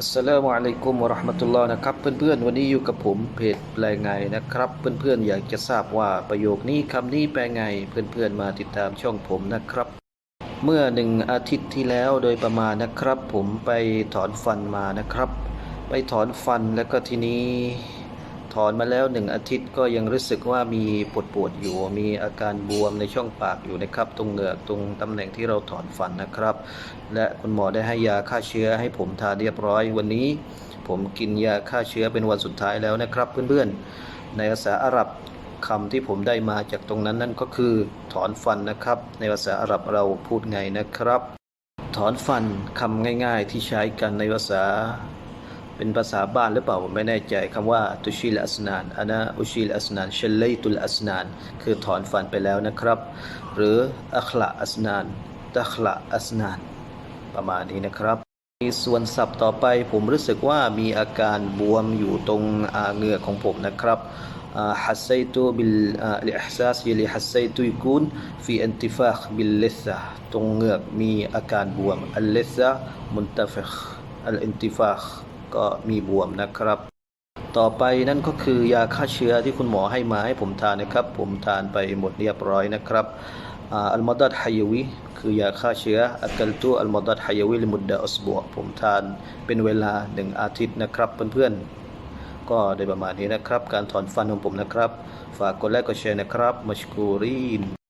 อัสสลามุอะลัยกุมวะราะห์มะตุลลอฮ์นะครับเพื่อนๆ วันนี้อยู่กับผมเพจแปลงไงนะครับ เพื่อนๆ อยากจะทราบว่าประโยคนี้คำนี้แปลไงเพื่อนๆ มาติดตามช่องผมนะครับ เมื่อหนึ่งอาทิตย์ที่แล้วโดยประมาณนะครับ ผมไปถอนฟันมานะครับ ไปถอนฟันแล้วก็ทีนี้ ถอนมาแล้วหนึ่งอาทิตย์ก็ยังรู้สึกว่ามีปวดปวดอยู่ มีอาการบวมในช่องปากอยู่นะครับ ตรงเหงือกตรงตำแหน่งที่เราถอนฟันนะครับ และคุณหมอได้ให้ยาฆ่าเชื้อให้ผมทานเรียบร้อย วันนี้ ผมกินยาฆ่าเชื้อเป็นวันสุดท้ายแล้วนะครับ เพื่อนๆ ในภาษาอาหรับคำที่ผมได้มาจากตรงนั้นนั่นก็คือถอนฟันนะครับ ในภาษาอาหรับเราพูดไงนะครับ ถอนฟันคำง่าย ๆ ที่ใช้กันในภาษา เป็นภาษาบ้านหรือเปล่าผมไม่แน่ใจคำว่าตุชิลอัสนานอานะอุชิลอัสนานชัลเลตุลอัสนาน คือถอนฟันไปแล้วนะครับ หรืออัคละอัสนานตัคละอัสนาน ประมาณนี้นะครับมีส่วนศัพท์ต่อไปผมรู้สึกว่ามีอาการบวมอยู่ตรงเหงือกของผมนะครับฮัสไซตุบิลลิอิฮซาสยลิฮัสไซตุยกูนฟีอันติฟาคบิลเลิซะตรงเหงือกมีอาการบวมอัลลิซะมุนตฟิคอัลอินติฟาค ก็มีบวมนะครับ ต่อไปนั่นก็คือยาฆ่าเชื้อที่คุณหมอให้มาให้ผมทานนะครับ ผมทานไปหมดเรียบร้อยนะครับอัลมอดัดไฮยวีคือยาฆ่าเชื้ออักลตุอัลมอดัดไฮยวีลิมุดดะอัสบัวผมทานเป็นเวลาหนึ่งอาทิตย์นะครับเพื่อนๆ ก็โดยประมาณนี้นะครับ การถอนฟันของผมนะครับ ฝากกดไลค์กดแชร์นะครับมัชกูรีน